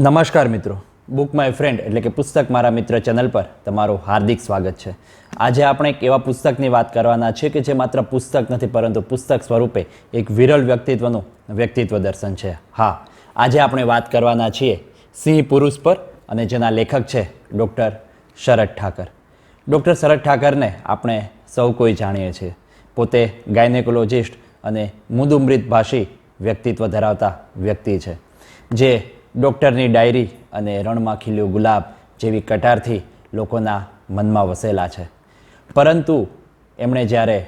નમસ્કાર મિત્રો. Book my friend એટલે કે પુસ્તક મારા મિત્ર ચેનલ પર તમારું હાર્દિક સ્વાગત છે. આજે આપણે એક એવા પુસ્તકની વાત કરવાના છે કે જે માત્ર પુસ્તક નથી, પરંતુ પુસ્તક સ્વરૂપે એક વિરલ વ્યક્તિત્વનું વ્યક્તિત્વ દર્શન છે. હા, આજે આપણે વાત કરવાના છીએ સિંહ પુરુષ પર અને જેના લેખક છે ડૉક્ટર શરદ ઠાકર. ડૉક્ટર શરદ ઠાકરને આપણે સૌ કોઈ જાણીએ છીએ. પોતે ગાયનેકોલોજિસ્ટ અને મુદુમૃત ભાષી વ્યક્તિત્વ ધરાવતા વ્યક્તિ છે, જે ડૉક્ટરની ડાયરી અને રણમાં ખીલ્યું ગુલાબ જેવી કટારથી લોકોના મનમાં વસેલા છે. પરંતુ એમણે જ્યારે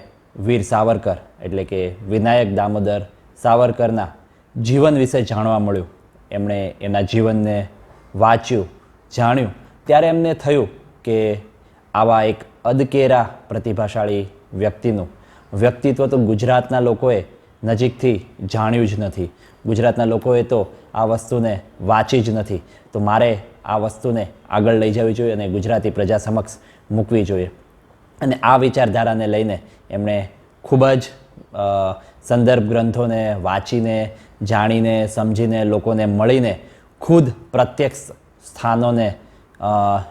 વીર સાવરકર એટલે કે વિનાયક દામોદર સાવરકરના જીવન વિશે જાણવા મળ્યું, એમણે એના જીવનને વાંચ્યું, જાણ્યું, ત્યારે એમને થયું કે આવા એક અદકેરા પ્રતિભાશાળી વ્યક્તિનું વ્યક્તિત્વ તો ગુજરાતના લોકોએ નજીકથી જાણ્યું જ નથી. ગુજરાતના લોકોએ તો આ વસ્તુને વાંચી જ નથી. તો મારે આ વસ્તુને આગળ લઈ જવી જોઈએ અને ગુજરાતી પ્રજા સમક્ષ મૂકવી જોઈએ. અને આ વિચારધારાને લઈને એમણે ખૂબ જ સંદર્ભ ગ્રંથોને વાંચીને, જાણીને, સમજીને, લોકોને મળીને ખુદ પ્રત્યક્ષ સ્થાનોને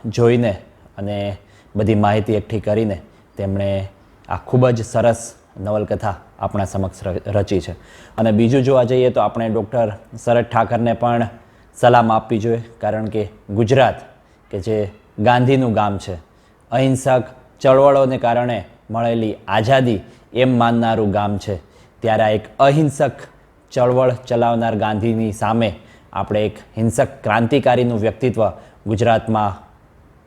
જોઈને અને બધી માહિતી એકઠી કરીને તેમણે આ ખૂબ જ સરસ નવલકથા આપણા સમક્ષ રચી છે. અને બીજું જોવા જઈએ તો આપણે ડૉક્ટર શરદ ઠાકરને પણ સલામ આપવી જોઈએ, કારણ કે ગુજરાત, કે જે ગાંધીનું ગામ છે, અહિંસક ચળવળોને કારણે મળેલી આઝાદી એમ માનનારું ગામ છે. ત્યારે આ એક અહિંસક ચળવળ ચલાવનાર ગાંધીની સામે આપણે એક હિંસક ક્રાંતિકારીનું વ્યક્તિત્વ ગુજરાતમાં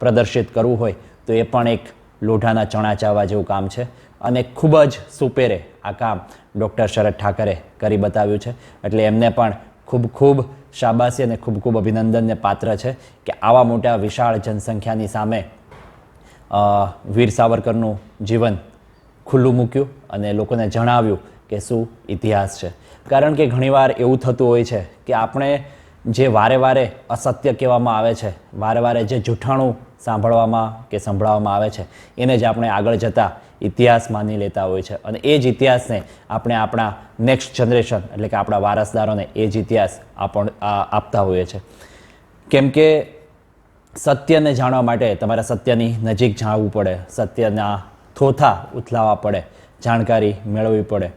પ્રદર્શિત કરવું હોય, તો એ પણ એક લોઢાના ચણા ચાવવા જેવું કામ છે. અને ખૂબ જ સુપેરે આ કામ ડૉક્ટર શરદ ઠાકરે કરી બતાવ્યું છે. એટલે એમને પણ ખૂબ ખૂબ શાબાશી અને ખૂબ ખૂબ અભિનંદનને પાત્ર છે કે આવા મોટા વિશાળ જનસંખ્યાની સામે વીર સાવરકરનું જીવન ખુલ્લું મૂક્યું અને લોકોને જણાવ્યું કે શું ઇતિહાસ છે. કારણ કે ઘણીવાર એવું થતું હોય છે કે આપણે જે વારે વારે અસત્ય કહેવામાં આવે છે, વારે વારે જે જૂઠાણું સાંભળવામાં કે સંભળાવવામાં આવે છે, એને જ આપણે આગળ જતા ઇતિહાસ માની લેતા હોય છે. અને એ જ ઇતિહાસને આપણે આપણા નેક્સ્ટ જનરેશન એટલે કે આપણા વારસદારોને એ જ ઇતિહાસ આપણ આપતા હોઈએ છે. કેમ કે સત્યને જાણવા માટે તમારે સત્યની નજીક જાણવું પડે, સત્યના થોથા ઉથલાવવા પડે, જાણકારી મેળવવી પડે.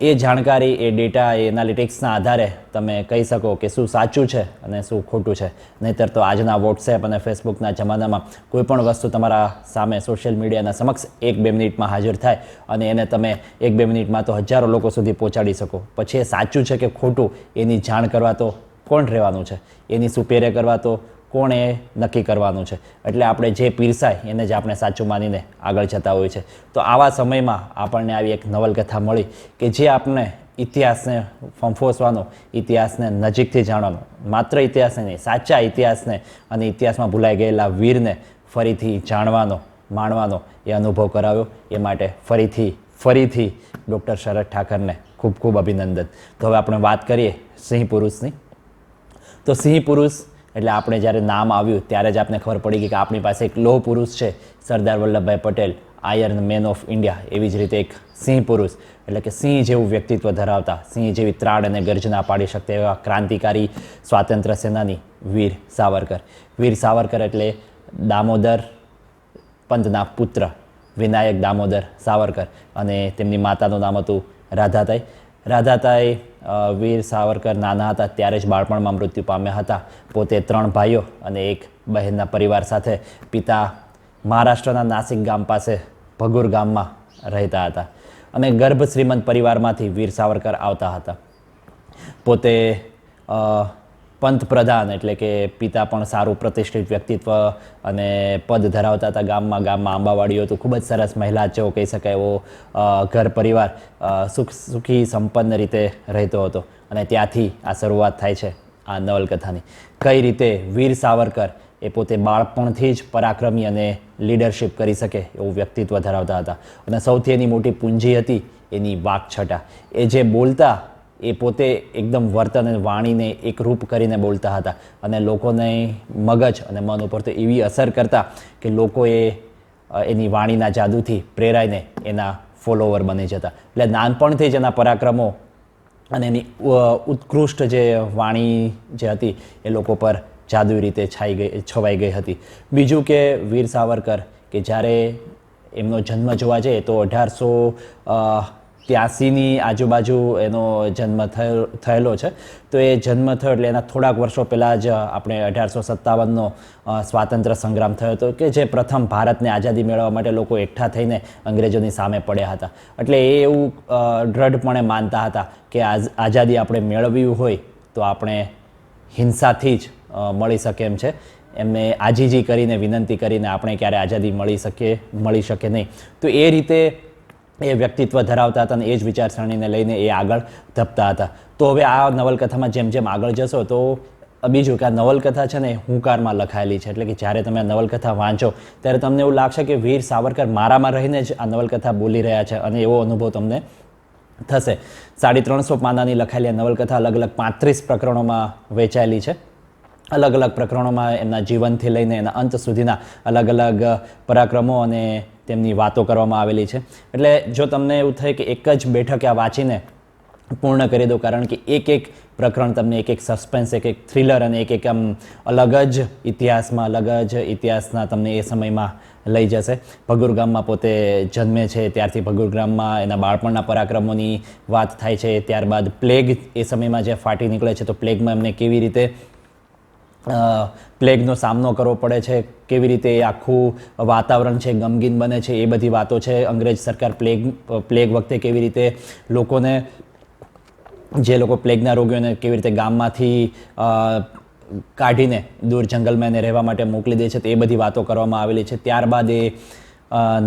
એ જાણકારી, એ ડેટા એ એનાલિટિક્સના આધારે તમે કહી શકો કે શું સાચું છે અને શું ખોટું છે. નહીંતર તો આજના વોટ્સએપ અને ફેસબુકના જમાનામાં કોઈ પણ વસ્તુ તમારા સામે સોશિયલ મીડિયાના સમક્ષ એક બે મિનિટમાં હાજર થાય અને એને તમે એક બે મિનિટમાં તો હજારો લોકો સુધી પહોંચાડી શકો. પછી એ સાચું છે કે ખોટું એની જાણ કરવા તો કોણ રહેવાનું છે? એની સુપેરે કરવા તો કોણ નક્કી કરવાનું છે? એટલે આપણે જે પીરસાય એને જ આપણે સાચું માનીને આગળ જતા હોય છે તો આવા સમયમાં આપણને આવી એક નવલકથા મળી કે જે આપણને ઇતિહાસને ફંફોસવાનો, ઇતિહાસને નજીકથી જાણવાનો, માત્ર ઇતિહાસને નહીં, સાચા ઇતિહાસને અને ઇતિહાસમાં ભૂલાઈ ગયેલા વીરને ફરીથી જાણવાનો, માણવાનો એ અનુભવ કરાવ્યો. એ માટે ફરીથી ફરીથી ડૉક્ટર શરદ ઠાકરને ખૂબ ખૂબ અભિનંદન. તો હવે આપણે વાત કરીએ સિંહ પુરુષની તો સિંહ પુરુષ એટલે આપણે જ્યારે નામ આવ્યું, ત્યારે જ આપણે ખબર પડી કે આપણી પાસે એક લોહ પુરુષ છે, Sardar Vallabhbhai Patel iron man of India એવી જ રીતે એક સિંહ પુરુષ. એટલે કે સિંહ જેવું વ્યક્તિત્વ ધરાવતા, સિંહ જેવી ત્રાડ અને ગર્જના પાડી શકતા એવા ક્રાંતિકારી સ્વાતંત્ર્ય સેનાની વીર સાવરકર. વીર સાવરકર એટલે દામોદર પંતના પુત્ર, વિનાયક દામોદર સાવરકર. અને તેમની માતાનું નામ હતું રાધાતાઈ. રાધાતાઈ અ, વીર સાવરકર નાના હતા ત્યારે જ બાળપણમાં મૃત્યુ પામ્યા હતા. પોતે ત્રણ ભાઈઓ અને એક બહેનના પરિવાર સાથે પિતા મહારાષ્ટ્રના નાસિક ગામ પાસે ભગુર ગામમાં રહેતા હતા અને ગર્ભ શ્રીમંત પરિવારમાંથી વીર સાવરકર આવતા હતા. પોતે અ, પંત પ્રધાન એટલે કે પિતા પણ સારું પ્રતિષ્ઠિત વ્યક્તિત્વ અને પદ ધરાવતા હતા ગામમાં ગામમાં આંબાવાડીઓ હતું ખૂબ જ સરસ મહિલા જેવો કહી શકાય એવો ઘર પરિવાર સુખ સુખી સંપન્ન રીતે રહેતો હતો. અને ત્યાંથી આ શરૂઆત થાય છે આ નવલકથાની. કઈ રીતે વીર સાવરકર એ પોતે બાળપણથી જ પરાક્રમી અને લીડરશિપ કરી શકે એવું વ્યક્તિત્વ ધરાવતા હતા. અને સૌથી એની મોટી પૂંજી હતી એની વાકછટા. એ જે બોલતા એ પોતે એકદમ વર્તન અને વાણીને એકરૂપ કરીને બોલતા હતા. અને લોકોને મગજ અને મન ઉપર તો એવી અસર કરતા કે લોકો એ એની વાણીના જાદુથી પ્રેરાઈને એના ફોલોવર બની જતા. એટલે નાનપણથી જ એના પરાક્રમો અને એની ઉત્કૃષ્ટ જે વાણી જે હતી એ લોકો પર જાદુઈ રીતે છાઈ ગઈ, છવાઈ ગઈ હતી. બીજું કે વીર સાવરકર કે જ્યારે એમનો જન્મ જોવા જઈએ તો અઢારસો ત્યાસીની આજુબાજુ એનો જન્મ થયો થયેલો છે. તો એ જન્મ થયો એટલે એના થોડાક વર્ષો પહેલાં જ આપણે અઢારસો સત્તાવનનો સ્વાતંત્ર્ય સંગ્રામ થયો હતો કે જે પ્રથમ ભારતને આઝાદી મેળવવા માટે લોકો એકઠા થઈને અંગ્રેજોની સામે પડ્યા હતા. એટલે એ એવું દ્રઢપણે માનતા હતા કે આઝ- આઝાદી આપણે મેળવવી હોય તો આપણે હિંસાથી જ મળી શકે એમ છે. એમને આજીજી કરીને વિનંતી કરીને આપણે ક્યારે આઝાદી મળી શકે મળી શકે નહીં. તો એ રીતે એ વ્યક્તિત્વ ધરાવતા હતા અને એ જ વિચારસરણીને લઈને એ આગળ ધપતા હતા. તો હવે આ નવલકથામાં જેમ જેમ આગળ જશો તો બીજું કે આ નવલકથા છે ને એ હુંકારમાં લખાયેલી છે. એટલે કે જ્યારે તમે આ નવલકથા વાંચો, ત્યારે તમને એવું લાગશે કે વીર સાવરકર મારામાં રહીને જ આ નવલકથા બોલી રહ્યા છે અને એવો અનુભવ તમને થશે. સાડી ત્રણસો પાનાની લખાયેલી નવલકથા અલગ અલગ પાંત્રીસ પ્રકરણોમાં વહેંચાયેલી છે. અલગ અલગ પ્રકરણોમાં એમના જીવનથી લઈને એના અંત સુધીના અલગ અલગ પરાક્રમો અને તેમની વાતો કરવામાં આવેલી છે. એટલે જો તમને એવું થાય કે એક જ બેઠકે આ વાંચીને પૂર્ણ કરી દો કારણ કે એક એક પ્રકરણ તમને એક એક સસ્પેન્સ એક એક થ્રિલર અને એક એક આમ અલગ જ ઇતિહાસમાં, અલગ જ ઇતિહાસના તમને એ સમયમાં લઈ જશે. ભગુર ગામમાં પોતે જન્મે છે, ત્યારથી ભગુર ગામમાં એના બાળપણના પરાક્રમોની વાત થાય છે. ત્યારબાદ પ્લેગ એ સમયમાં જે ફાટી નીકળે છે, તો પ્લેગમાં એમને કેવી રીતે પ્લેગનો સામનો કરવો પડે છે, કેવી રીતે એ આખું વાતાવરણ છે, ગમગીન બને છે, એ બધી વાતો છે. અંગ્રેજ સરકાર પ્લેગ પ્લેગ વખતે કેવી રીતે લોકોને, જે લોકો પ્લેગના રોગીઓને કેવી રીતે ગામમાંથી કાઢીને દૂર જંગલમાં એને રહેવા માટે મોકલી દે છે, તો એ બધી વાતો કરવામાં આવેલી છે. ત્યારબાદ એ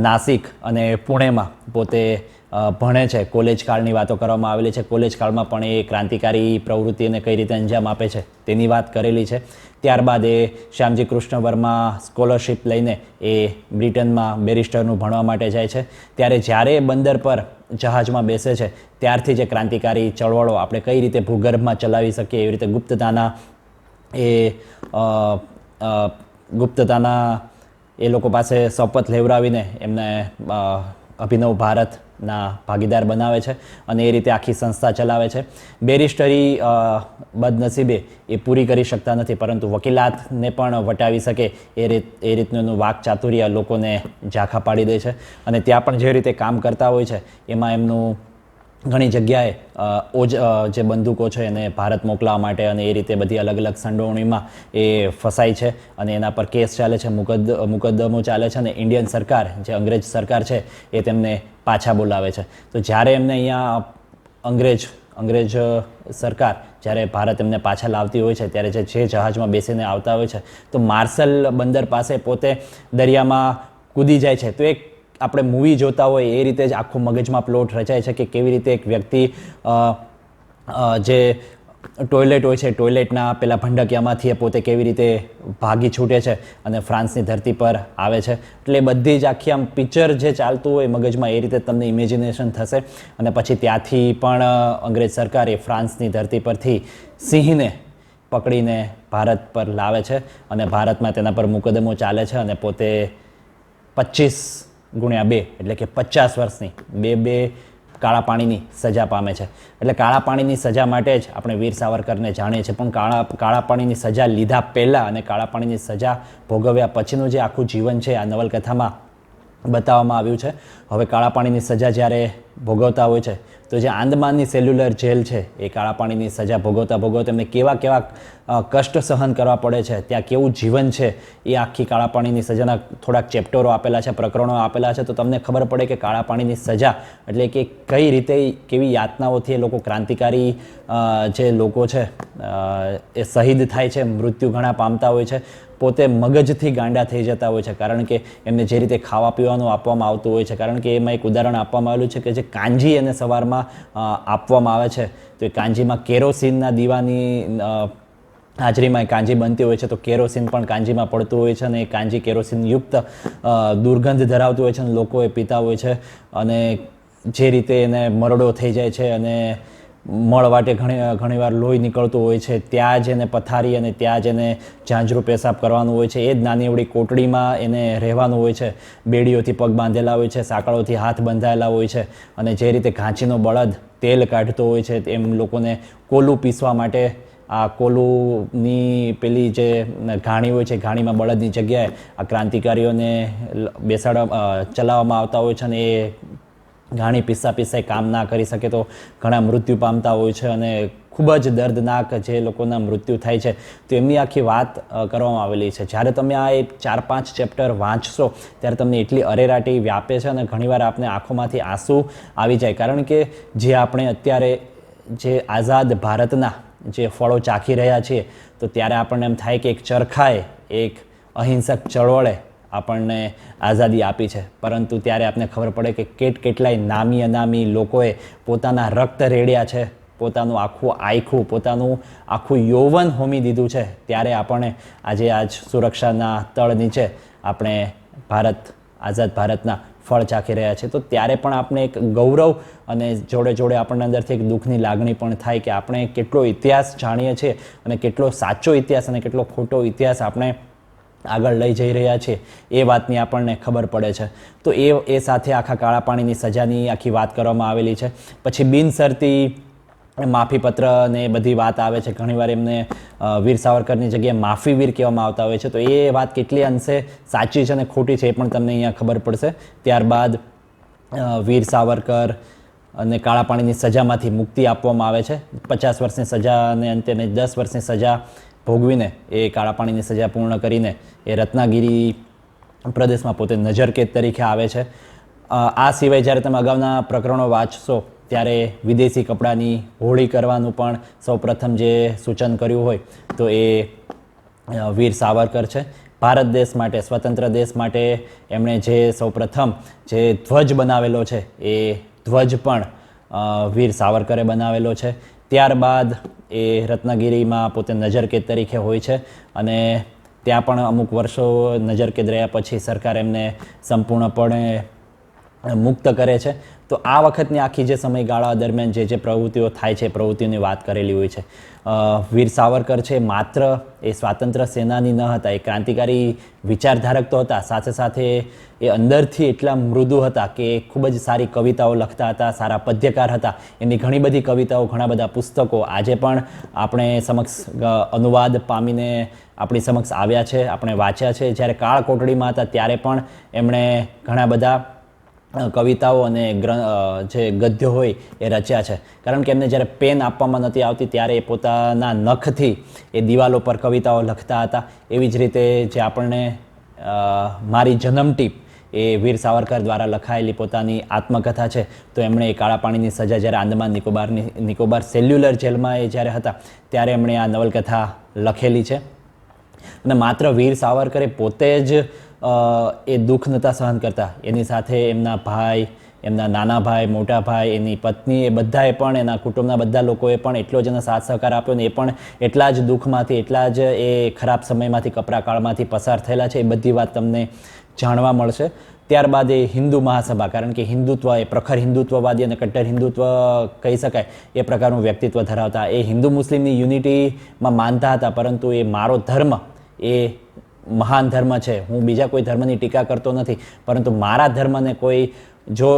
નાસિક અને પુણેમાં પોતે ભણે છે. કોલેજ કાળની વાતો કરવામાં આવેલી છે. કોલેજ કાળમાં પણ એ ક્રાંતિકારી પ્રવૃત્તિને કઈ રીતે અંજામ આપે છે તેની વાત કરેલી છે. ત્યારબાદ એ શ્યામજી કૃષ્ણ વર્મા સ્કોલરશિપ લઈને એ બ્રિટનમાં બેરિસ્ટરનું ભણવા માટે જાય છે. ત્યારે જ્યારે બંદર પર જહાજમાં બેસે છે, ત્યારથી જે ક્રાંતિકારી ચળવળો આપણે કઈ રીતે ભૂગર્ભમાં ચલાવી શકીએ, એવી રીતે ગુપ્તતાના એ ગુપ્તતાના એ લોકો પાસે શપથ લેવડાવીને એમને અભિનવ અભિનવ ભારતના ભાગીદાર બનાવે છે અને એ રીતે આખી સંસ્થા ચલાવે છે. બેરિસ્ટરી બદનસીબે એ પૂરી કરી શકતા નથી, પરંતુ વકીલાતને પણ વટાવી શકે એ રીત, એ રીતનું એનું વાક ચાતુર્ય લોકોને ઝાંખા પાડી દે છે. અને ત્યાં પણ જે રીતે કામ કરતા હોય છે, એમાં એમનું ઘણી જગ્યાએ ઓજ જે બંદૂકો છે એને ભારત મોકલાવવા માટે અને એ રીતે બધી અલગ અલગ સંડોવણીમાં એ ફસાય છે અને એના પર કેસ ચાલે છે, મુકદ, મુકદ્દમો ચાલે છે અને ઇન્ડિયન સરકાર, જે અંગ્રેજ સરકાર છે, એ તેમને પાછા બોલાવે છે. તો જ્યારે એમને અહીંયા અંગ્રેજ અંગ્રેજ સરકાર જ્યારે ભારત એમને પાછા લાવતી હોય છે, ત્યારે જે જે જહાજમાં બેસીને આવતા હોય છે, તો માર્શલ બંદર પાસે પોતે દરિયામાં કૂદી જાય છે. તો એક આપણે મૂવી જોતા હોય એ રીતે જ આખું મગજમાં પ્લોટ રચાય છે કે કેવી રીતે એક વ્યક્તિ જે ટોયલેટ હોય છે ટોયલેટના પેલા ભંડકિયામાંથી એ પોતે કેવી રીતે ભાગી છૂટે છે અને ફ્રાન્સની ધરતી પર આવે છે. એટલે બધી જ આખી આમ પિક્ચર જે ચાલતું હોય મગજમાં એ રીતે તમને ઇમેજિનેશન થશે. અને પછી ત્યાંથી પણ અંગ્રેજ સરકારે ફ્રાન્સની ધરતી પરથી સિંહને પકડીને ભારત પર લાવે છે અને ભારતમાં તેના પર મુકદમો ચાલે છે અને પોતે પચીસ ગુણ્યા બે, એટલે કે પચાસ વર્ષની, બે બે કાળા પાણીની સજા પામે છે. એટલે કાળા પાણીની સજા માટે જ આપણે વીર સાવરકરને જાણીએ છીએ. પણ કાળા કાળા પાણીની સજા લીધા પહેલાં અને કાળા પાણીની સજા ભોગવ્યા પછીનું જે આખું જીવન છે, આ નવલકથામાં બતાવવામાં આવ્યું છે. હવે કાળા પાણીની સજા જ્યારે ભોગવતા હોય છે તો જે આંદમાનની સેલ્યુલર જેલ છે, એ કાળા પાણીની સજા ભોગવતા ભોગવતા એમને કેવા કેવા કષ્ટ સહન કરવા પડે છે, ત્યાં કેવું જીવન છે, એ આખી કાળા પાણીની સજાના થોડાક ચેપ્ટરો આપેલા છે, પ્રકરણો આપેલા છે, તો તમને ખબર પડે કે કાળા પાણીની સજા એટલે કે કઈ રીતે, કેવી યાતનાઓથી એ લોકો ક્રાંતિકારી જે લોકો છે એ શહીદ થાય છે, મૃત્યુ ઘણા પામતા હોય છે, પોતે મગજથી ગાંડા થઈ જતા હોય છે, કારણ કે એમને જે રીતે ખાવા પીવાનું આપવામાં આવતું હોય છે, કારણ કે એમાં એક ઉદાહરણ આપવામાં આવેલું છે કે જે કાંજી એને સવારમાં અ, આપવામાં આવે છે. તો એ કાંજીમાં કેરોસીનના દીવાની હાજરીમાં કાંજી બનતી હોય છે તો કેરોસીન પણ કાંજીમાં પડતું હોય છે અને એ કાંજી કેરોસીન યુક્ત દુર્ગંધ ધરાવતું હોય છે અને લોકો એ પીતા હોય છે. અને જે રીતે એને મરડો થઈ જાય છે અને મળ વાટે ઘણી, ઘણીવાર લોહી નીકળતું હોય છે, ત્યાં જ એને પથારી અને ત્યાં જ એને ઝાંઝરું પેશાબ કરવાનું હોય છે. એ જ નાની એવડી કોટડીમાં એને રહેવાનું હોય છે. બેડીઓથી પગ બાંધેલા હોય છે, સાંકળોથી હાથ બંધાયેલા હોય છે અને જે રીતે ઘાંચીનો બળદ તેલ કાઢતો હોય છે, એમ લોકોને કોલું પીસવા માટે આ કોલુની પેલી જે ઘાણી હોય છે, ઘાણીમાં બળદની જગ્યાએ આ ક્રાંતિકારીઓને બેસાડવા ચલાવવામાં આવતા હોય છે અને એ ઘાણી પીસા પીસાય કામ ના કરી શકે તો ઘણા મૃત્યુ પામતા હોય છે અને ખૂબ જ દર્દનાક જે લોકોના મૃત્યુ થાય છે, તો એમની આખી વાત કરવામાં આવેલી છે. જ્યારે તમે આ એક ચાર પાંચ ચેપ્ટર વાંચશો, ત્યારે તમને એટલી અરેરાટી વ્યાપે છે અને ઘણીવાર આપને આંખોમાંથી આંસુ આવી જાય. કારણ કે જે આપણે અત્યારે જે આઝાદ ભારતના જે ફળો ચાખી રહ્યા છીએ, તો ત્યારે આપણને એમ થાય કે એક ચરખાએ, એક અહિંસક ચળવળે આપણને આઝાદી આપી છે. પરંતુ ત્યારે આપને ખબર પડે કે કેટ કેટલાય નામી અનામી લોકોએ પોતાના રક્ત રેડ્યા છે, પોતાનું આખું આયખું, પોતાનું આખું યૌવન હોમી દીધું છે. ત્યારે આપણને આજે આજ સુરક્ષાના તળ નીચે આપણે ભારત, આઝાદ ભારતના ફળ ચાખી રહ્યા છે. તો ત્યારે પણ આપણે એક ગૌરવ અને જોડે જોડે આપણને અંદરથી એક દુઃખની લાગણી પણ થાય કે આપણે કેટલો ઇતિહાસ જાણીએ છીએ અને કેટલો સાચો ઇતિહાસ અને કેટલો ખોટો ઇતિહાસ આપણે આગળ લઈ જઈ રહ્યા છે, એ વાતની આપણને ખબર પડે છે. તો એ એ સાથે આખા કાળા પાણીની સજાની આખી વાત કરવામાં આવેલી છે. પછી બિનસરતી માફીપત્ર ને બધી વાત આવે છે. ઘણીવાર એમને વીર સાવરકરની જગ્યાએ માફીવીર કહેવામાં આવતા હોય છે. તો એ વાત કેટલી અંશે સાચી છે અને ખોટી છે એ પણ તમને અહીંયા ખબર પડશે. ત્યારબાદ વીર સાવરકર અને કાળા પાણીની સજામાંથી મુક્તિ આપવામાં આવે છે. પચાસ વર્ષની સજા અને અંતે દસ વર્ષની સજા ભોગવીને, એ કાળા પાણીની સજા પૂર્ણ કરીને એ રત્નાગીરી પ્રદેશમાં પોતે નજરકેદ તરીકે આવે છે. આ સિવાય જ્યારે તમે અગાઉના પ્રકરણો વાંચશો, ત્યારે વિદેશી કપડાની હોળી કરવાનું પણ સૌપ્રથમ જે સૂચન કર્યું હોય, તો એ વીર સાવરકર છે. ભારત દેશ માટે, સ્વતંત્ર દેશ માટે એમણે જે સૌપ્રથમ જે ધ્વજ બનાવેલો છે, એ ધ્વજ પણ વીર સાવરકરે બનાવેલો છે. ત્યારબાદ એ રત્નગીરીમાં પોતે નજરકેદ તરીકે હોય છે અને ત્યાં પણ અમુક વર્ષો નજરકેદ રહ્યા પછી સરકાર એમને સંપૂર્ણપણે મુક્ત કરે છે. તો આ વખતની આખી જે સમયગાળા દરમિયાન જે જે પ્રવૃત્તિઓ થાય છે, પ્રવૃત્તિઓની વાત કરેલી હોય છે વીર સાવરકર છે, માત્ર એ સ્વાતંત્ર્ય સેનાની ન હતા, એ ક્રાંતિકારી વિચારધારક તો હતા, સાથે સાથે એ અંદરથી એટલા મૃદુ હતા કે ખૂબ જ સારી કવિતાઓ લખતા હતા, સારા પદ્યકાર હતા, એની ઘણી બધી કવિતાઓ, ઘણા બધા પુસ્તકો આજે પણ આપણે સમક્ષ અનુવાદ પામીને આપણી સમક્ષ આવ્યા છે, આપણે વાંચ્યા છે. જ્યારે કાળ કોટડીમાં હતા, ત્યારે પણ એમણે ઘણા બધા કવિતાઓ અને ગ્ર જે ગદ્ય હોય એ રચ્યા છે. કારણ કે એમને જ્યારે પેન આપવામાં નથી આવતી, ત્યારે એ પોતાના નખથી એ દિવાલો પર કવિતાઓ લખતા હતા. એવી જ રીતે જે આપણને મારી જન્મટીપ એ વીર સાવરકર દ્વારા લખાયેલી પોતાની આત્મકથા છે. તો એમણે એ કાળા પાણીની સજા જ્યારે આંદમાન નિકોબારની નિકોબાર સેલ્યુલર જેલમાં એ જ્યારે હતા, ત્યારે એમણે આ નવલકથા લખેલી છે. અને માત્ર વીર સાવરકરે પોતે જ એ દુઃખ નહોતા સહન કરતા. એની સાથે એમના ભાઈ, એમના નાના ભાઈ, મોટા ભાઈ, એની પત્ની, એ બધાએ પણ, એના કુટુંબના બધા લોકોએ પણ એટલો જ એનો સાથ સહકાર આપ્યો ને એ પણ એટલા જ દુઃખમાંથી, એટલા જ એ ખરાબ સમયમાંથી, કપરા કાળમાંથી પસાર થયેલા છે. એ બધી વાત તમને જાણવા મળશે. ત્યારબાદ એ હિન્દુ મહાસભા, કારણ કે હિન્દુત્વ એ પ્રખર હિન્દુત્વવાદી અને કટ્ટર હિન્દુત્વ કહી શકાય, એ પ્રકારનું વ્યક્તિત્વ ધરાવતા. એ હિન્દુ મુસ્લિમની યુનિટીમાં માનતા હતા, પરંતુ એ મારો ધર્મ એ મહાન ધર્મ છે. હું બીજા કોઈ ધર્મની ટીકા કરતો નથી, પરંતુ મારા ધર્મને કોઈ જો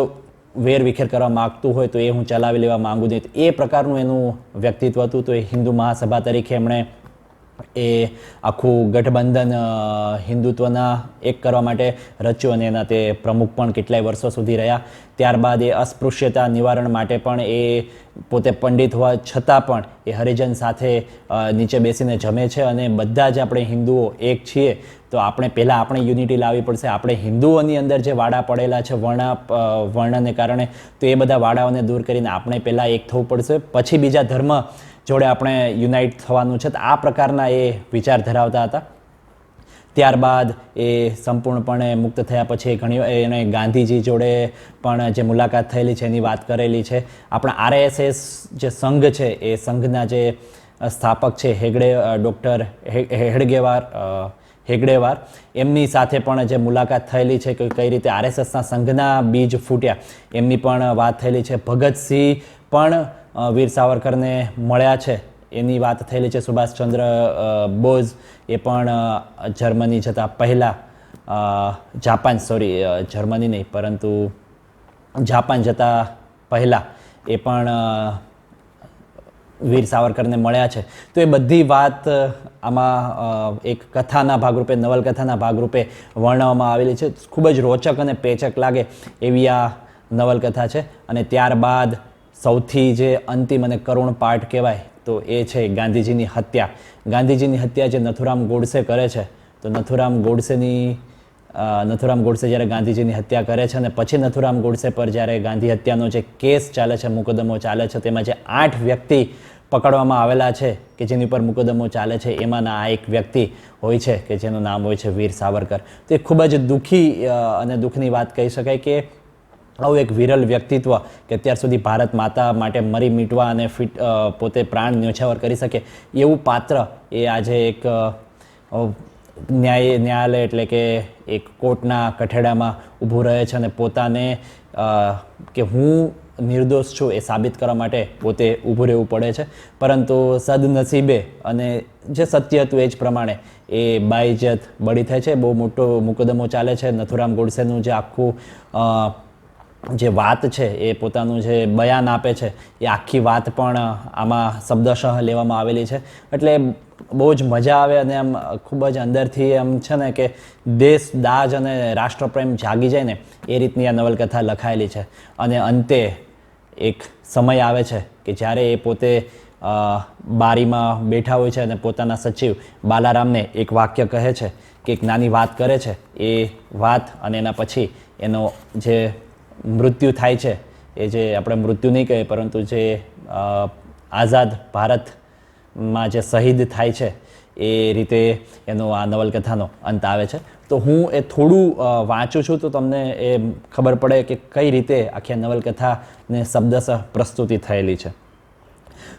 વેર વિખેર કરવા માગતું હોય તો એ હું ચલાવી લેવા માગું નહીં એ પ્રકારનું એનું વ્યક્તિત્વ હતું તો એ હિન્દુ મહાસભા તરીકે એમણે એ આખું ગઠબંધન હિન્દુત્વના એક કરવા માટે રચ્યું અને એના તે પ્રમુખ પણ કેટલાય વર્ષો સુધી રહ્યા. ત્યારબાદ એ અસ્પૃશ્યતા નિવારણ માટે પણ એ પોતે પંડિત હોવા છતાં પણ એ હરિજન સાથે નીચે બેસીને જમે છે અને બધા જ આપણે હિન્દુઓ એક છીએ. તો આપણે પહેલાં આપણે યુનિટી લાવવી પડશે. આપણે હિન્દુઓની અંદર જે વાડા પડેલા છે, વર્ણ વર્ણને કારણે, તો એ બધા વાડાઓને દૂર કરીને આપણે પહેલાં એક થવું પડશે. પછી બીજા ધર્મ જોડે આપણે યુનાઇટ થવાનું છે. તો આ પ્રકારના એ વિચાર ધરાવતા હતા. ત્યારબાદ એ સંપૂર્ણપણે મુક્ત થયા પછી ઘણી એને ગાંધીજી જોડે પણ જે મુલાકાત થયેલી છે એની વાત કરેલી છે. આપણા આરએસએસ જે સંઘ છે, એ સંઘના જે સ્થાપક છે હેગડે ડૉક્ટર હેડગેવાર હેગડેવાર, એમની સાથે પણ જે મુલાકાત થયેલી છે કે કઈ રીતે આરએસએસના સંઘના બીજ ફૂટ્યા, એમની પણ વાત થયેલી છે. ભગતસિંહ પણ વીર સાવરકરને મળ્યા છે. એની વાત થયેલી છે સુભાષચંદ્ર બોઝ. એ પણ જર્મની જતાં પહેલાં જાપાન, સોરી જર્મની નહીં, પરંતુ જાપાન જતાં પહેલાં એ પણ વીર સાવરકરને મળ્યા છે. તો એ બધી વાત આમાં એક કથાના ભાગરૂપે, નવલકથાના ભાગરૂપે વર્ણવવામાં આવેલી છે. ખૂબ જ રોચક અને પેચક લાગે એવી આ નવલકથા છે. અને ત્યારબાદ સૌથી જે અંતિમ અને કરુણ પાઠ કહેવાય તો એ છે ગાંધીજીની હત્યા. ગાંધીજીની હત્યા જે નથુરામ ગોડસે કરે છે, તો નથુરામ ગોડસેની નથુરામ ગોડસે જ્યારે ગાંધીજીની હત્યા કરે છે અને પછી નથુરામ ગોડસે પર જ્યારે ગાંધી હત્યાનો જે કેસ ચાલે છે મુકદમો ચાલે છે તેમાં જે આઠ વ્યક્તિ પકડવામાં આવેલા છે કે જેની પર મુકદમો ચાલે છે, એમાંના આ એક વ્યક્તિ હોય છે કે જેનું નામ હોય છે વીર સાવરકર. તો એ ખૂબ જ દુઃખી અને દુઃખની વાત કહી શકાય કે આવું એક વિરલ વ્યક્તિત્વ કે અત્યાર સુધી ભારત માતા માટે મરી મીટવા અને ફિટ પોતે પ્રાણ ન્યોછાવર કરી શકે એવું પાત્ર એ આજે એક ન્યાય, ન્યાયાલય એટલે કે એક કોર્ટના કઠેડામાં ઊભું રહે છે અને પોતાને કે હું નિર્દોષ છું એ સાબિત કરવા માટે પોતે ઊભું રહેવું પડે છે. પરંતુ સદનસીબે અને જે સત્ય હતું એ જ પ્રમાણે એ બાઈજત બળી થાય છે. બહુ મોટો મુકદમો ચાલે છે. નથુરામ ગોડસેનું જે આખું જે વાત છે એ પોતાનું જે બયાન આપે છે, એ આખી વાત પણ આમાં શબ્દશઃ લેવામાં આવેલી છે. એટલે બહુ જ મજા આવે અને આમ ખૂબ જ અંદરથી એમ છે ને કે દેશ, દાજ અને રાષ્ટ્રપ્રેમ જાગી જાય ને, એ રીતની આ નવલકથા લખાયેલી છે. અને અંતે એક સમય આવે છે કે જ્યારે એ પોતે બારીમાં બેઠા હોય છે અને પોતાના સચિવ બાલારામને એક વાક્ય કહે છે કે એક નાની વાત કરે છે. એ વાત અને એના પછી એનો જે મૃત્યુ થાય છે. એ જે આપણે મૃત્યુ નહીં કહીએ, પરંતુ જે આઝાદ ભારતમાં જે શહીદ થાય છે, એ રીતે એનો આ નવલકથાનો અંત આવે છે. તો હું એ થોડું વાંચું છું તો તમને એ ખબર પડે કે કઈ રીતે આખી નવલકથાને શબ્દશ પ્રસ્તુતિ થયેલી છે.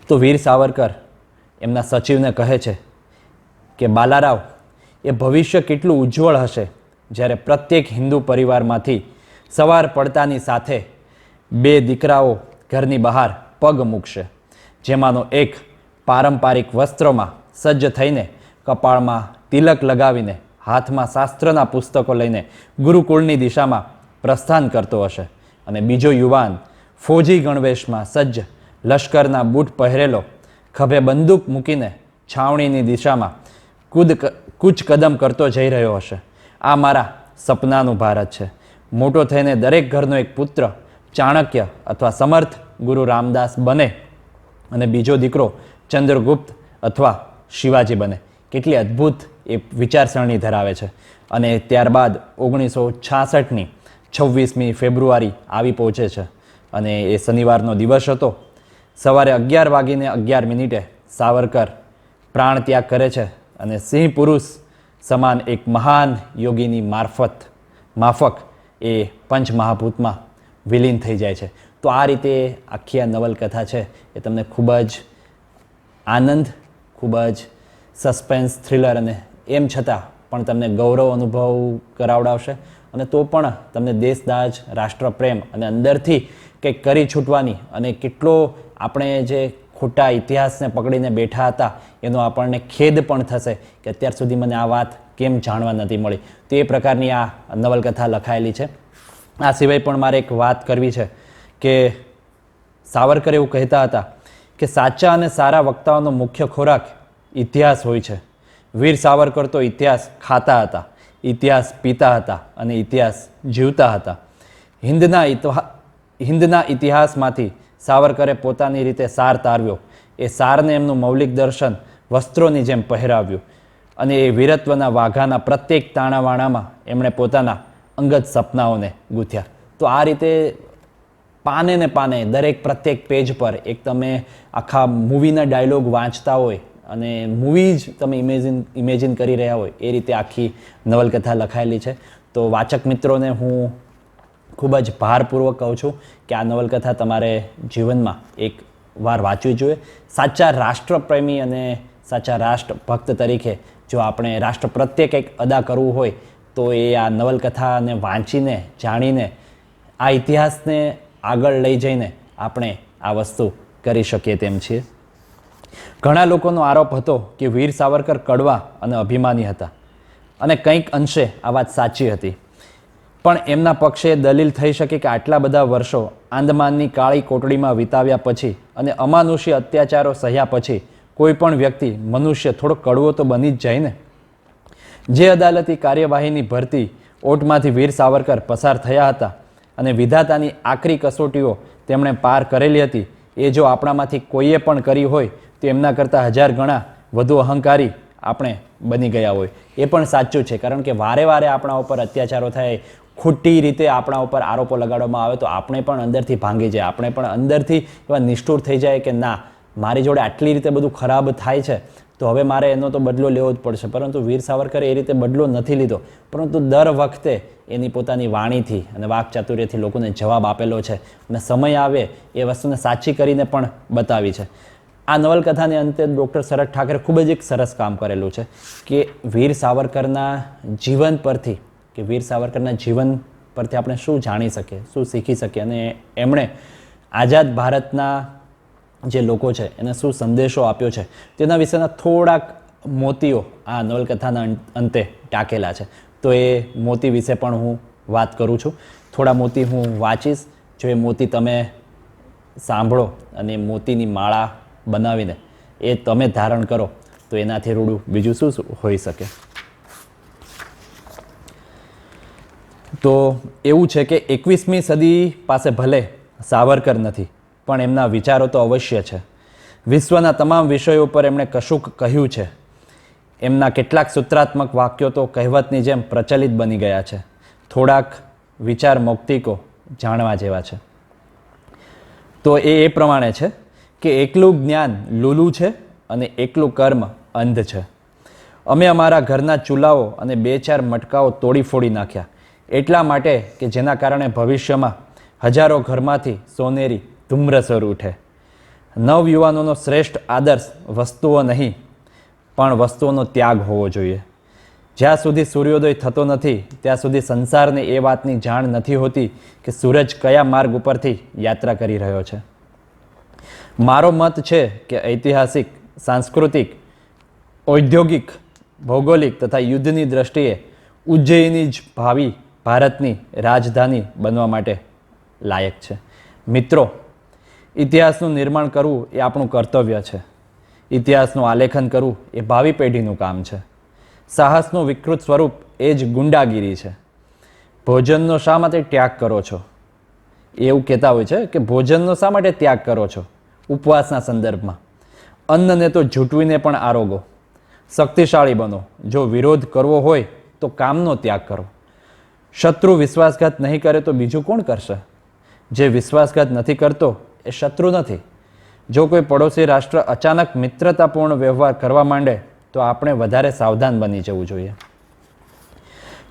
તો વીર સાવરકર એમના સચિવને કહે છે કે, બાલારાવ, એ ભવિષ્ય કેટલું ઉજ્જવળ હશે જ્યારે પ્રત્યેક હિન્દુ પરિવારમાંથી સવાર પડતાની સાથે બે દીકરાઓ ઘરની બહાર પગ મૂકશે, જેમાંનો એક પારંપરિક વસ્ત્રોમાં સજ્જ થઈને કપાળમાં તિલક લગાવીને હાથમાં શાસ્ત્રના પુસ્તકો લઈને ગુરુકુળની દિશામાં પ્રસ્થાન કરતો હશે અને બીજો યુવાન ફૌજી ગણવેશમાં સજ્જ લશ્કરના બૂટ પહેરેલો, ખભે બંદૂક મૂકીને છાવણીની દિશામાં કૂદ કૂચ કદમ કરતો જઈ રહ્યો હશે. આ મારા સપનાનું ભારત છે. મોટો થઈને દરેક ઘરનો એક પુત્ર, ચાણક્ય અથવા સમર્થ ગુરુ રામદાસ બને અને બીજો દીકરો ચંદ્રગુપ્ત અથવા શિવાજી બને. કેટલી અદ્ભુત એ વિચારસરણી ધરાવે છે. અને ત્યારબાદ ઓગણીસો છાસઠની છવ્વીસમી ફેબ્રુઆરી આવી પહોંચે છે. અને એ શનિવારનો દિવસ હતો. સવારે અગિયાર વાગીને અગિયાર મિનિટે સાવરકર પ્રાણ ત્યાગ કરે છે અને સિંહ પુરુષ સમાન એક મહાન યોગીની મારફત, માફક એ પંચમહાભૂતમાં વિલીન થઈ જાય છે. તો આ રીતે આખી આ નવલકથા છે એ તમને ખૂબ જ આનંદ, ખૂબ જ સસ્પેન્સ, થ્રિલર અને એમ છતાં પણ તમને ગૌરવ અનુભવ કરાવડાવશે અને તો પણ તમને દેશદાજ, રાષ્ટ્રપ્રેમ અને અંદરથી કંઈક કરી છૂટવાની અને કેટલો આપણે જે ખોટા ઇતિહાસને પકડીને બેઠા હતા એનો આપણને ખેદ પણ થશે કે અત્યાર સુધી મને આ વાત કેમ જાણવા નથી મળી. તો એ પ્રકારની આ નવલકથા લખાયેલી છે. આ સિવાય પણ મારે એક વાત કરવી છે કે સાવરકર એવું કહેતા હતા કે સાચા અને સારા વક્તાઓનો મુખ્ય ખોરાક ઇતિહાસ હોય છે. વીર સાવરકર તો ઇતિહાસ ખાતા હતા, ઇતિહાસ પીતા હતા અને ઇતિહાસ જીવતા હતા. હિન્દના હિન્દના ઇતિહાસમાંથી સાવરકરે પોતાની રીતે સાર તારવ્યો. એ સારને એમનું મૌલિક દર્શન વસ્ત્રોની જેમ પહેરાવ્યું. અને એ વીરત્વના વાઘાના પ્રત્યેક તાણાવાણામાં એમણે પોતાના અંગત સપનાઓને ગૂંથ્યા. તો આ રીતે પાને ને પાને દરેક પ્રત્યેક પેજ પર એક તમે આખા મૂવીના ડાયલોગ વાંચતા હોય અને મૂવી જ તમે ઇમેજિન ઇમેજિન કરી રહ્યા હોય, એ રીતે આખી નવલકથા લખાયેલી છે. તો વાચક મિત્રોને હું ખૂબ જ ભારપૂર્વક કહું છું કે આ નવલકથા તમારે જીવનમાં એક વાર વાંચવી જોઈએ. સાચા રાષ્ટ્રપ્રેમી અને સાચા રાષ્ટ્રભક્ત તરીકે જો આપણે રાષ્ટ્ર પ્રત્યે કંઈક અદા કરવું હોય, તો એ આ નવલકથાને વાંચીને, જાણીને, આ ઇતિહાસને આગળ લઈ જઈને આપણે આ વસ્તુ કરી શકીએ તેમ છીએ. ઘણા લોકોનો આરોપ હતો કે વીર સાવરકર કડવા અને અભિમાની હતા અને કંઈક અંશે આ વાત સાચી હતી. પણ એમના પક્ષે દલીલ થઈ શકે કે આટલા બધા વર્ષો આંદમાનની કાળી કોટડીમાં વિતાવ્યા પછી અને અમાનુષી અત્યાચારો સહ્યા પછી કોઈ પણ વ્યક્તિ, મનુષ્ય, થોડો કડવો તો બની જ જાય ને. જે અદાલતી કાર્યવાહીની ભરતી ઓટમાંથી વીર સાવરકર પસાર થયા હતા અને વિધાતાની આકરી કસોટીઓ તેમણે પાર કરેલી હતી, એ જો આપણામાંથી કોઈએ પણ કરી હોય, તો એમના કરતાં હજાર ગણા વધુ અહંકારી આપણે બની ગયા હોય. એ પણ સાચું છે, કારણ કે વારે વારે આપણા ઉપર અત્યાચારો થાય, ખોટી રીતે આપણા ઉપર આરોપો લગાડવામાં આવે, તો આપણે પણ અંદરથી ભાંગી જાય. આપણે પણ અંદરથી એવા નિષ્ઠુર થઈ જાય કે ના મારી જોડે આટલી રીતે બધું ખરાબ થાય છે, તો હવે મારે એનો તો બદલો લેવો જ પડશે. પરંતુ વીર સાવરકરે એ રીતે બદલો નથી લીધો. પરંતુ દર વખતે એની પોતાની વાણીથી અને વાકચાતુર્યથી લોકોને જવાબ આપેલો છે અને સમય આવે એ વસ્તુને સાચી કરીને પણ બતાવી છે. આ નવલકથાને અંતે ડૉક્ટર શરદ ઠાકરે ખૂબ જ એક સરસ કામ કરેલું છે કે વીર સાવરકરના જીવન પરથી, કે વીર સાવરકરના જીવન પરથી આપણે શું જાણી શકીએ, શું શીખી શકીએ અને એમણે આઝાદ ભારતના જે લોકો છે, એને શું સંદેશો આપ્યો છે, તેના વિશેના થોડાક મોતીઓ આ નવલકથાના અંતે ટાંકેલા છે. તો એ મોતી વિશે પણ હું વાત કરું છું. થોડા મોતી હું વાંચીશ. જો એ મોતી તમે સાંભળો અને મોતીની માળા બનાવીને એ તમે ધારણ કરો, તો એનાથી રૂડું બીજું શું હોઈ શકે? તો એવું છે કે એકવીસમી સદી પાસે ભલે સાવરકર નથી પણ એમના વિચારો તો અવશ્ય છે. વિશ્વના તમામ વિષયો પર એમણે કશુંક કહ્યું છે. એમના કેટલાક સૂત્રાત્મક વાક્યો તો કહેવતની જેમ પ્રચલિત બની ગયા છે. થોડાક વિચાર મૌક્તિકો જાણવા જેવા છે. તો એ એ પ્રમાણે છે કે એકલું જ્ઞાન લૂલું છે અને એકલું કર્મ અંધ છે. અમે અમારા ઘરના ચૂલાઓ અને બે ચાર મટકાઓ તોડી ફોડી નાખ્યા. એટલા માટે કે જેના કારણે ભવિષ્યમાં હજારો ઘરમાંથી સોનેરી ધુમ્રસર ઉઠે. નવયુવાનોનો શ્રેષ્ઠ આદર્શ વસ્તુઓ નહીં, પણ વસ્તુઓનો ત્યાગ હોવો જોઈએ. જ્યાં સુધી સૂર્યોદય થતો નથી, ત્યાં સુધી સંસારને એ વાતની જાણ નથી હોતી કે સૂરજ કયા માર્ગ ઉપરથી યાત્રા કરી રહ્યો છે. મારો મત છે કે ઐતિહાસિક, સાંસ્કૃતિક, ઔદ્યોગિક, ભૌગોલિક તથા યુદ્ધની દ્રષ્ટિએ ઉજ્જૈની જ ભાવિ ભારતની રાજધાની બનવા માટે લાયક છે. મિત્રો ઇતિહાસનું નિર્માણ કરવું એ આપણું કર્તવ્ય છે. ઇતિહાસનું આલેખન કરવું એ ભાવિ પેઢીનું કામ છે. સાહસનું વિકૃત સ્વરૂપ એ જ ગુંડાગીરી છે. ભોજનનો શા માટે ત્યાગ કરો છો? એવું કહેતા હોય છે કે ભોજનનો શા માટે ત્યાગ કરો છો? ઉપવાસના સંદર્ભમાં. અન્નને તો ઝૂંટવીને પણ આરોગો. શક્તિશાળી બનો. જો વિરોધ કરવો હોય તો કામનો ત્યાગ કરો. શત્રુ વિશ્વાસઘાત નહીં કરે તો બીજું કોણ કરશે? જે વિશ્વાસઘાત નથી કરતો એ શત્રુ નથી. જો કોઈ પડોશી રાષ્ટ્ર અચાનક મિત્રતાપૂર્ણ વ્યવહાર કરવા માંડે, તો આપણે વધારે સાવધાન બની જવું જોઈએ.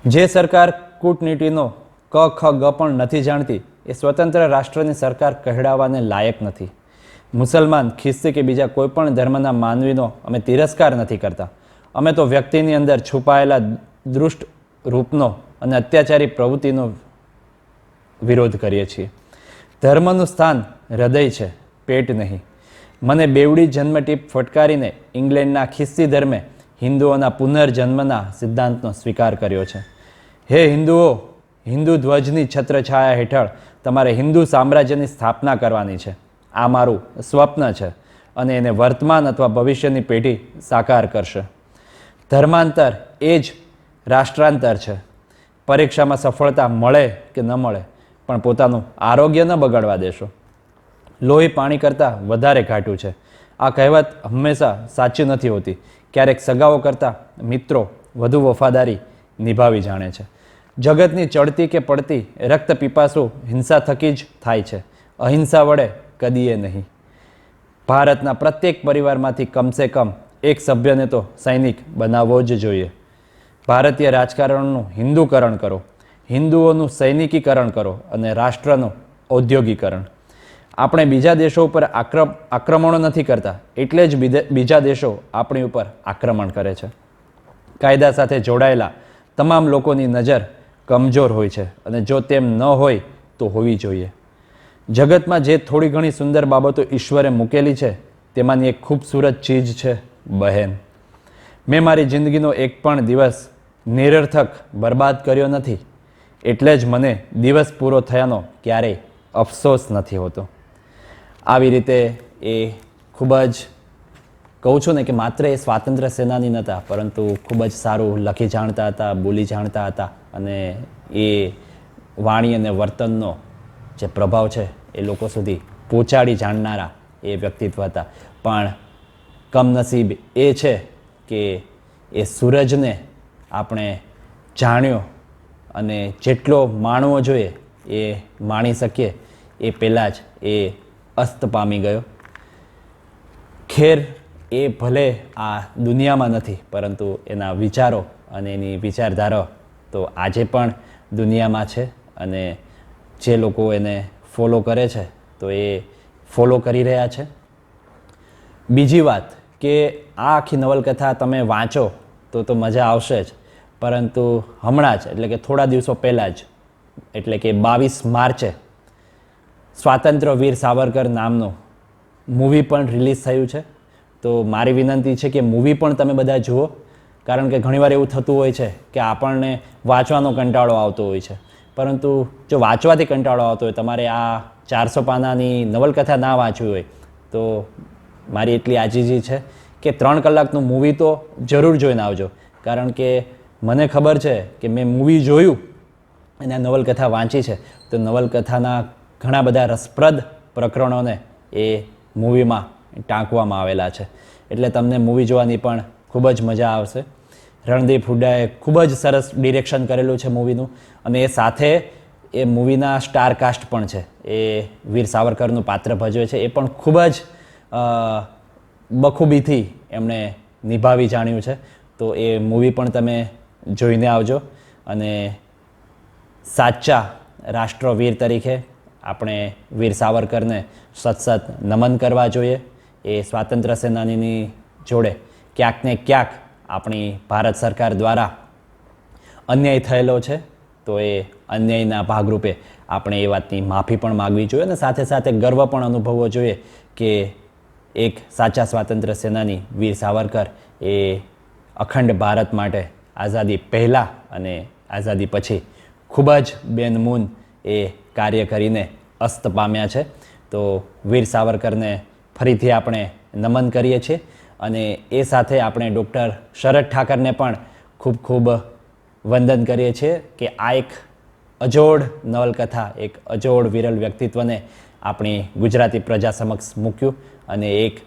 જે સરકાર કૂટનીતિનો ક, ખ, ગ પણ નથી જાણતી, એ સ્વતંત્ર રાષ્ટ્રની સરકાર કહેડાવવાને લાયક નથી. મુસલમાન ખ્રિસ્તી કે બીજા કોઈપણ ધર્મના માનવીનો અમે તિરસ્કાર નથી કરતા. અમે તો વ્યક્તિની અંદર છુપાયેલા દૃષ્ટ રૂપનો અને અત્યાચારી પ્રવૃત્તિનો વિરોધ કરીએ છીએ. ધર્મનું સ્થાન હૃદય છે, પેટ નહીં. મને બેવડી જન્મટીપ ફટકારીને ઇંગ્લેન્ડના ખ્રિસ્તી ધર્મે હિન્દુઓના પુનર્જન્મના સિદ્ધાંતનો સ્વીકાર કર્યો છે. હે હિન્દુઓ, હિન્દુ ધ્વજની છત્રછાયા હેઠળ તમારે હિન્દુ સામ્રાજ્યની સ્થાપના કરવાની છે. આ મારું સ્વપ્ન છે અને એને વર્તમાન અથવા ભવિષ્યની પેઢી સાકાર કરશે. ધર્માંતર એ જ રાષ્ટ્રાંતર છે. પરીક્ષામાં સફળતા મળે કે ન મળે, પણ પોતાનું આરોગ્ય ન બગાડવા દેશો. લોહી પાણી કરતાં વધારે ઘાટું છે. આ કહેવત હંમેશા સાચી નથી હોતી. ક્યારેક સગાઓ કરતાં મિત્રો વધુ વફાદારી નિભાવી જાણે છે. જગતની ચડતી કે પડતી રક્ત પીપાસુ હિંસા થકી જ થાય છે. અહિંસા વડે કદીએ નહીં. ભારતના પ્રત્યેક પરિવારમાંથી કમસે કમ એક સભ્યને તો સૈનિક બનાવવો જ જોઈએ. ભારતીય રાજકારણનું હિન્દુકરણ કરો. હિન્દુઓનું સૈનિકીકરણ કરો અને રાષ્ટ્રનું ઔદ્યોગિકરણ. આપણે બીજા દેશો ઉપર આક્રમ, આક્રમણો નથી કરતા. એટલે જ બીજે- દેશો આપણી ઉપર આક્રમણ કરે છે. કાયદા સાથે જોડાયેલા તમામ લોકોની નજર કમજોર હોય છે અને જો તેમ ન હોય તો હોવી જોઈએ. જગતમાં જે થોડી ઘણી સુંદર બાબતો ઈશ્વરે મૂકેલી છે, તેમાંની એક ખૂબસૂરત ચીજ છે બહેન. મેં મારી જિંદગીનો એક પણ દિવસ નિરર્થક બરબાદ કર્યો નથી. એટલે જ મને દિવસ પૂરો થયાનો ક્યારેય અફસોસ નથી હોતો. આવી રીતે એ ખૂબ જ કહું છું ને કે માત્ર એ સ્વાતંત્ર્ય સેનાની નહોતા પરંતુ ખૂબ જ સારું લખી જાણતા હતા, બોલી જાણતા હતા અને એ વાણી અને વર્તનનો જે પ્રભાવ છે એ લોકો સુધી પહોંચાડી જાણનારા એ વ્યક્તિત્વ હતા. પણ કમનસીબ એ છે કે એ સૂરજને આપણે જાણ્યો અને જેટલો માણવો જોઈએ એ માણી શકીએ એ પહેલાં જ એ અસ્ત પામી ગયો. ખેર એ ભલે આ દુનિયામાં નથી, પરંતુ એના વિચારો અને એની વિચારધારા તો આજે પણ દુનિયામાં છે અને જે લોકો એને ફોલો કરે છે, તો એ ફોલો કરી રહ્યા છે. બીજી વાત કે આ આખી નવલકથા તમે વાંચો તો તો મજા આવશે જ, પરંતુ હમણાં જ, એટલે કે થોડા દિવસો પહેલાં જ, એટલે કે બાવીસ માર્ચે સ્વાતંત્ર્ય વીર સાવરકર નામનો મૂવી પણ રિલીઝ થયું છે. તો મારી વિનંતી છે કે મૂવી પણ તમે બધા જુઓ, કારણ કે ઘણીવાર એવું થતું હોય છે કે આપણને વાંચવાનો કંટાળો આવતો હોય છે. પરંતુ જો વાંચવાથી કંટાળો આવતો હોય, તમારે આ ચારસો પાનાની નવલકથા ના વાંચવી હોય, તો મારી એટલી આજીજી છે કે ત્રણ કલાકનું મૂવી તો જરૂર જોઈને આવજો. કારણ કે મને ખબર છે કે મેં મૂવી જોયું, અને નવલકથા વાંચી છે. તો નવલકથાના ઘણા બધા રસપ્રદ પ્રકરણોને એ મૂવીમાં ટાંકવામાં આવેલા છે. એટલે તમને મૂવી જોવાની પણ ખૂબ જ મજા આવશે. રણદીપ હુડ્ડાએ ખૂબ જ સરસ ડિરેક્શન કરેલું છે મૂવીનું અને એ સાથે એ મૂવીના સ્ટારકાસ્ટ પણ છે. એ વીર સાવરકરનું પાત્ર ભજવે છે. એ પણ ખૂબ જ બખૂબીથી એમણે નિભાવી જાણ્યું છે. તો એ મૂવી પણ તમે જોઈને આવજો. અને સાચા રાષ્ટ્રવીર તરીકે આપણે વીર સાવરકરને સતસત નમન કરવા જોઈએ. એ સ્વાતંત્ર્ય સેનાનીની જોડે ક્યાંક ને ક્યાંક આપણી ભારત સરકાર દ્વારા અન્યાય થયેલો છે. તો એ અન્યાયના ભાગરૂપે આપણે એ વાતની માફી પણ માગવી જોઈએ અને સાથે સાથે ગર્વ પણ અનુભવવો જોઈએ કે એક સાચા સ્વાતંત્ર્ય સેનાની વીર સાવરકર એ અખંડ ભારત માટે આઝાદી પહેલાં અને આઝાદી પછી ખૂબ જ બેનમૂન એ કાર્ય કરીને અસ્ત પામ્યા છે. તો વીર સાવરકરને ફરીથી આપણે નમન કરીએ છીએ અને એ સાથે આપણે ડૉક્ટર શરદ ઠાકરને પણ ખૂબ ખૂબ વંદન કરીએ છીએ કે આ એક અજોડ નવલકથા, એક અજોડ વિરલ વ્યક્તિત્વને આપણી ગુજરાતી પ્રજા સમક્ષ મૂક્યું અને એક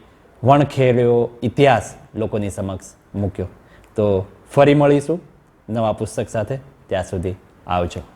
વણખેડ્યો ઇતિહાસ લોકોની સમક્ષ મૂક્યો. તો ફરી મળીશું નવા પુસ્તક સાથે. ત્યાં સુધી આવજો.